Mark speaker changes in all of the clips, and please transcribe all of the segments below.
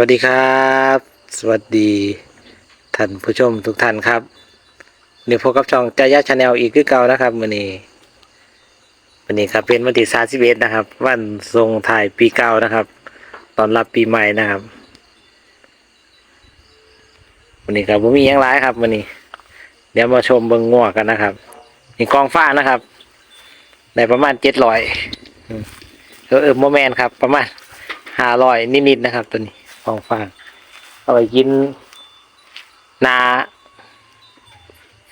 Speaker 1: วัสดีครับ สวัสดีท่านผู้ชมทุกท่านครับเดี๋ยวพบกับช่องจายาชาแนลอีกคือเก่านะครับวันนี้วันนี้ครับเป็นวันที่สาสิบเอ็ดนะครับ วันทรงถ่ายปีเก่านะครับ ตอนรับปีใหม่นะครับวันนี้ครับผมมีหยังร้ายครับวันนี้ เดี๋ยวมาชมเบิงงัวกันนะครับนี่กองฟ้านะครับในประมาณเจ็ดร้อยเออเออโมแมนครับ ประมาณห้าร้อยนิดๆนะครับตัวนี้ กองฟ้าเอาไปกินนา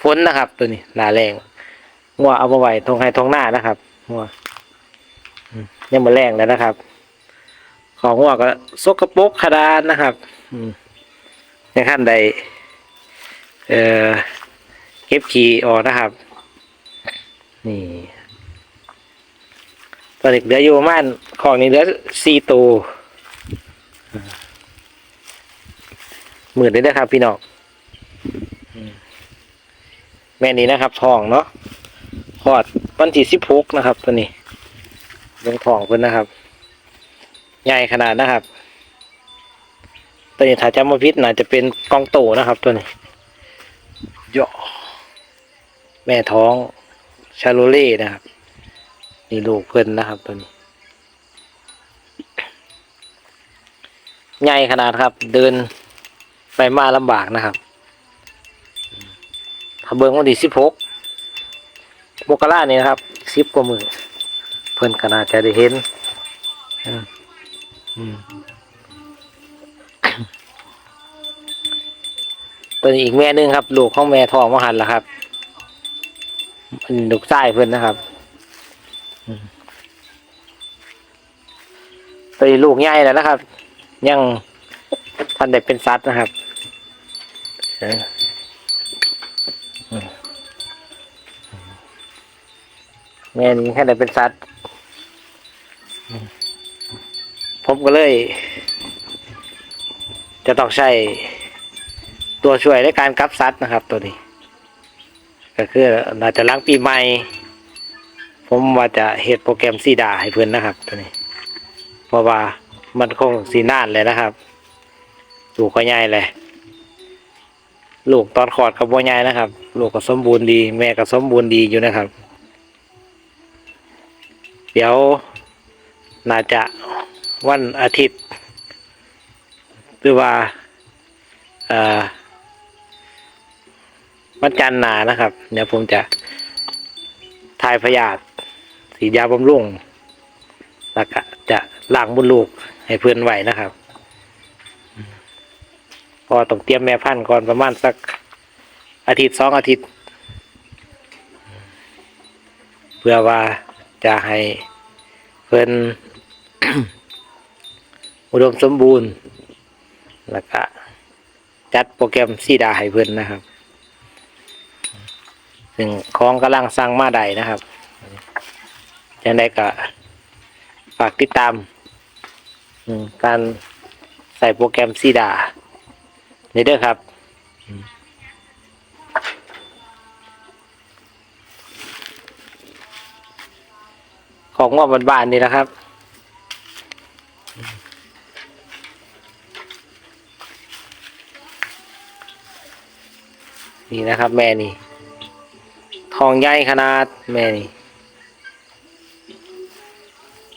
Speaker 1: ฝนนะครับ ตัวนี้นาแรงงัวเอามาไว้ตรงไห้ตรงหน้านะครับงัวยังมาแรงแล้วนะครับ ของงัวก็ซกกระปรกขดานนะครับอืมในขั้นใดเอ่อเก็บขี่ออกนะครับ นี่ตอนนี้เหลืออยู่ประมาณของนี้เหลือสี่ตัว หมื่นเลยนะครับ พี่น้องแม่นี้นะครับทองเนาะคอดวันที่สิบหกนะครับ ตัวนี้ลงทองเพิ่นนะครับ ใหญ่ขนาดนะครับ ตัวนี้ถ้าจำมาพิษน่าจะเป็นกองโตนะครับ ตัวนี้เยอะแม่ท้องชาโลเล่นะครับ นี่ลูกเพิ่นนะครับ ตัวนี้ ใหญ่ขนาดครับ เดิน ไปมาลำบากนะครับถ้าเบิ้งวันที่สิบหกมกราเนี่นะครับสิบกว่ามือเพิ่นขนาดจะได้เห็นตัวนี้อีกแม่หนึงครับ ลูกของแม่ทองมหันละครับอันนี้ลูกไส้เพิ่นนะครับตัวนี้ลูกใหญ่แล้วนะครับ ยังท่านได้เป็นซัดนะครับ เอออืมแม่นี้แค่ได้เป็นซัดอืมผมก็เลย จะต้องใช้ตัวช่วยในการกับซัดนะครับ ตัวนี้ ก็คือน่าจะล้างปีใหม่ ผมว่าจะเฮ็ดโปรแกรมซีดาให้เพื่อนนะครับ ตัวนี้ เพราะว่ามันคงสีน่านเลยนะครับลูกก็ใหญ่เลย ลูกตอนขอดกับบัวใหญ่นะครับ ลูกก็สมบูรณ์ดี แม่ก็สมบูรณ์ดีอยู่นะครับ เดี๋ยวน่าจะวันอาทิตย์ หรือว่าวันจันทร์หนานะครับ เดี๋ยวผมจะทายพยาธิสียาบำรุงแล้วก็จะล้างบุญลูกให้เพื่อนไหวนะครับ พอต้องเตรียมแม่พันธุ์ก่อนประมาณสักอาทิตย์สองอาทิตย์ เพื่อว่าจะให้เพื่นอุดมสมบูรณ์ แล้วก็จัดโปรแกรมซีดาให้เพื่นนะครับซึ่งของกำลังสั่งมาได้นะครับยังไดก็ฝากติดตามอืมการใส่โปรแกรมซีดา นี่เด้อครับของงอบบ้านๆนี่นะครับนี่นะครับ แม่นี่ ทองใหญ่ขนาดแม่นี่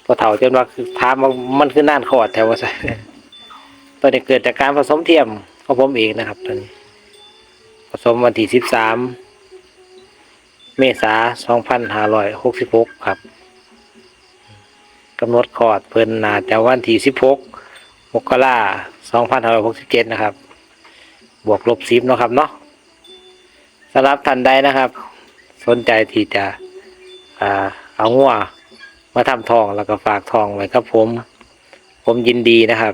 Speaker 1: พอเถาจนว่าคือถามว่ามันคือน่านขอดแถวว่าใส่ตอนนี้เกิดจากการผสมเทียม ของผมเองนะครับตอนนี้ ผสมวันที่สิบสามเมษาสองพันห้าร้อยหกสิบหกครับกำหนดขอดเพิ่นนาจะวันที่สิบหกมกราสองพันห้าร้อยหกสิบเจ็ดนะครับ บวกลบสิบเนาะครับเนาะสำหรับท่านใดนะครับ สนใจที่จะเอางัวมาทำทองแล้วก็ฝากทองไว้ครับผม ผมยินดีนะครับ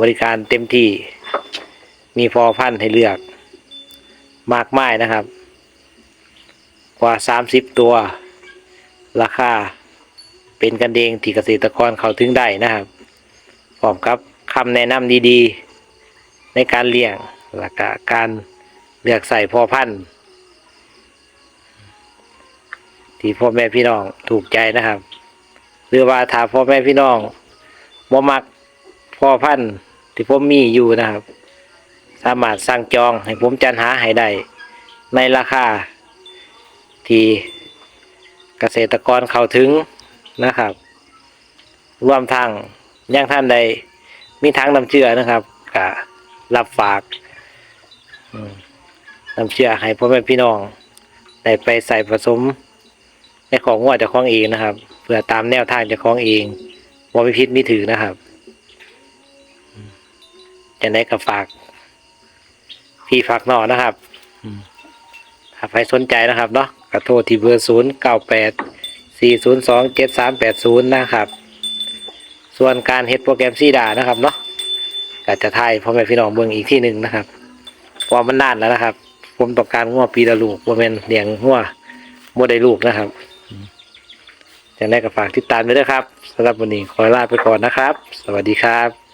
Speaker 1: บริการเต็มที่ มีพอพันธุ์ให้เลือก มากมายนะครับ กว่าสามสิบตัว ราคาเป็นกันเองที่เกษตรกรเขาถึงได้นะครับพร้อมกับคำแนะนำดีๆ ในการเลี้ยงและก็การเลือกใส่พอพันธุ์ที่พ่อแม่พี่น้องถูกใจนะครับ หรือว่าถ้าพ่อแม่พี่น้องบ่มักพ่อพันธุ์ที่ผมมีอยู่นะครับ สามารถสั่งจองให้ผมจัดหาให้ได้ในราคา ที่เกษตรกรเข้าถึงนะครับ รวมทั้งยังท่านใดมีทั้งนำเชื่อนะครับก็รับฝากนำเชื่อให้พ่อแม่พี่น้องได้ไปใส่ผสมในของงวดเจากของเองนะครับ เพื่อตามแนวทางเจากของเองว่าไม่พิษไม่ถือนะครับจะได้กับฝาก พี่ฝากหนอนะครับอืมถ้าใครสนใจนะครับเนาะก็โทรที่เบอร์ศูนย์เก้าแปดสี่ศูนย์สองเจ็ดสามแปดศูนย์นะครับ ส่วนการเฮ็ดโปรแกรมซีดานะครับเนาะก็จะถ่ายพ่อแม่พี่น้องเบิ่งอีกที่หนึ่งนะครับเพราะว่ามันนานแล้วนะครับ ผมต้องการงัวปีละลูกว่าเป็นเลี้ยงงัวโมได้ลูกนะครับอย่างไรก็ฝากติดตามด้วยนะครับสำหรับวันนี้ขอลาไปก่อนนะครับ สวัสดีครับ